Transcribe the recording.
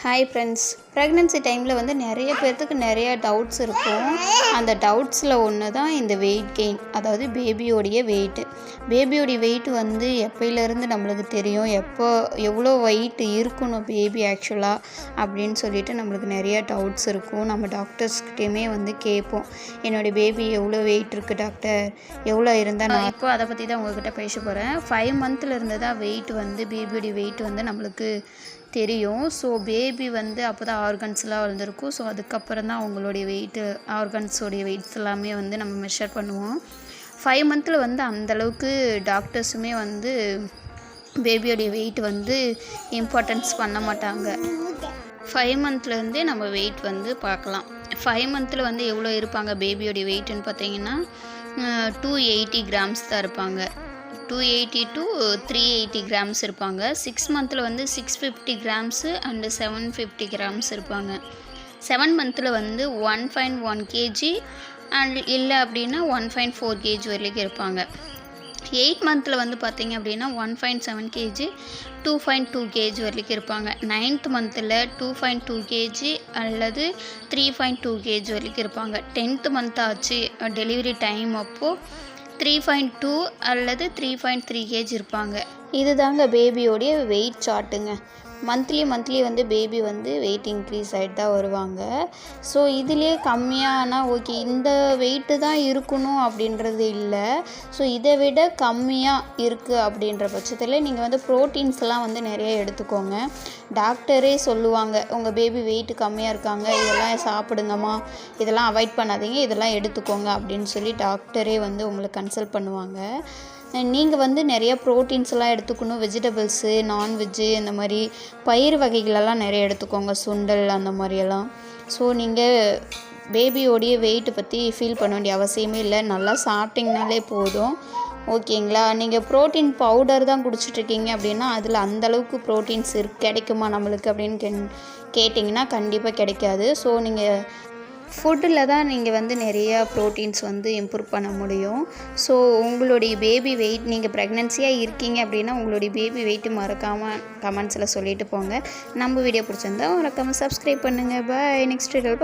Hi friends pregnancy டைமில் வந்து நிறைய பேர்த்துக்கு நிறைய டவுட்ஸ் இருக்கும். அந்த டவுட்ஸில் ஒன்று தான் இந்த வெயிட் கெயின் அதாவது பேபியோடைய வெயிட்டு பேபியோடைய வெயிட் வந்து எப்போயிலேருந்து நம்மளுக்கு தெரியும்? எப்போ எவ்வளோ வெயிட் இருக்கணும் பேபி ஆக்சுவலாக அப்படின்னு சொல்லிட்டு நம்மளுக்கு நிறைய டவுட்ஸ் இருக்கும். நம்ம டாக்டர்ஸ்கிட்டையுமே வந்து கேட்போம். என்னுடைய பேபி எவ்வளோ வெயிட் இருக்குது டாக்டர் எவ்வளோ இருந்தால் நான் இப்போ அதை பற்றி தான் உங்ககிட்ட பேச போகிறேன் ஃபைவ் மந்த்தில் இருந்து தான் வெயிட் வந்து பேபியோடைய வெயிட் வந்து நம்மளுக்கு தெரியும். ஸோ பேபி வந்து அப்போ தான் ஆர்கன்ஸ்லாம் வளர்ந்துருக்கும். ஸோ அதுக்கப்புறம் தான் அவங்களுடைய வெயிட்டு ஆர்கன்ஸோடைய வெயிட்ஸ் எல்லாமே வந்து நம்ம மெஷர் பண்ணுவோம். ஃபைவ் மந்தில் வந்து அந்தளவுக்கு டாக்டர்ஸுமே வந்து பேபியோடைய வெயிட் வந்து இம்பார்ட்டன்ஸ் பண்ண மாட்டாங்க. ஃபைவ் மந்த்லேருந்தே நம்ம வெயிட் வந்து பார்க்கலாம். ஃபைவ் மந்தில் வந்து எவ்வளோ இருப்பாங்க பேபியோடைய வெயிட்டுன்னு பார்த்தீங்கன்னா டூ எயிட்டி கிராம்ஸ் தான் இருப்பாங்க. Two eighty to three eighty grams இருப்பாங்க. சிக்ஸ் மந்தில் வந்து six fifty grams and seven fifty grams இருப்பாங்க. செவன் மந்தில் வந்து one point one kg and இல்லை அப்படின்னா ஒன் பாயிண்ட் ஃபோர் கேஜி வரைக்கும் இருப்பாங்க. எயிட் மந்தில் வந்து பார்த்திங்க அப்படின்னா one point seven kg two point two kg வரைக்கும் இருப்பாங்க. நைன்த் மந்தில் டூ பாயிண்ட் டூ கேஜி அல்லது த்ரீ பாயிண்ட் டூ கேஜி வரைக்கும் இருப்பாங்க. டென்த்து மந்த் ஆச்சு டெலிவரி டைம் அப்போது த்ரீ பாயிண்ட் டூ அல்லது த்ரீ பாயிண்ட் த்ரீ கேஜ் இருப்பாங்க. இது தாங்க பேபியோடைய வெயிட் சார்ட்டுங்க மந்த்லி மந்த்லி வந்து பேபி வந்து வெயிட் இன்க்ரீஸ் ஆகிட்டு தான் வருவாங்க. ஸோ இதுலேயே கம்மியானா ஓகே இந்த வெயிட்டு தான் இருக்கணும் அப்படின்றது இல்லை. ஸோ இதை விட கம்மியாக இருக்குது அப்படின்ற பட்சத்தில் நீங்கள் வந்து ப்ரோட்டீன்ஸ்லாம் வந்து நிறைய எடுத்துக்கோங்க. டாக்டரே சொல்லுவாங்க உங்கள் பேபி வெயிட் கம்மியாக இருக்காங்க இதெல்லாம் சாப்பிடுங்கம்மா. இதெல்லாம் அவாய்ட் பண்ணாதீங்க இதெல்லாம் எடுத்துக்கோங்க. அப்படின்னு சொல்லி டாக்டரே வந்து உங்களுக்கு கன்சல்ட் பண்ணுவாங்க. நீங்கள் வந்து நிறைய ப்ரோட்டீன்ஸ்லாம் எடுத்துக்கணும். வெஜிடபிள்ஸு நான்வெஜ்ஜு இந்த மாதிரி பயிர் வகைகளெல்லாம் நிறைய எடுத்துக்கோங்க. சுண்டல் அந்த மாதிரியெல்லாம் ஸோ நீங்கள் பேபியோடைய வெயிட்டை பற்றி ஃபீல் பண்ண வேண்டிய அவசியமே இல்லை. நல்லா சாப்பிட்டிங்கனாலே போதும். ஓகேங்களா நீங்கள் ப்ரோட்டீன் பவுடர் தான் குடிச்சிட்ருக்கீங்க அப்படின்னா அதில் அந்தளவுக்கு ப்ரோட்டீன்ஸ் இரு கிடைக்குமா நம்மளுக்கு அப்படின்னு கே கேட்டிங்கன்னா கண்டிப்பாக கிடைக்காது. ஸோ நீங்கள் ஃபுட்டில் தான் நீங்கள் வந்து நிறையா ப்ரோட்டீன்ஸ் வந்து இம்ப்ரூவ் பண்ண முடியும். ஸோ உங்களுடைய பேபி வெயிட் நீங்கள் ப்ரெக்னென்சியாக இருக்கீங்க அப்படின்னா உங்களுடைய பேபி வெயிட்டு மறக்காமல் கமெண்ட்ஸில் சொல்லிட்டு போங்க. நம்ம வீடியோ பிடிச்சிருந்தா மறக்காமல் சப்ஸ்கிரைப் பண்ணுங்கள் பாய் நெக்ஸ்ட் வீடியோ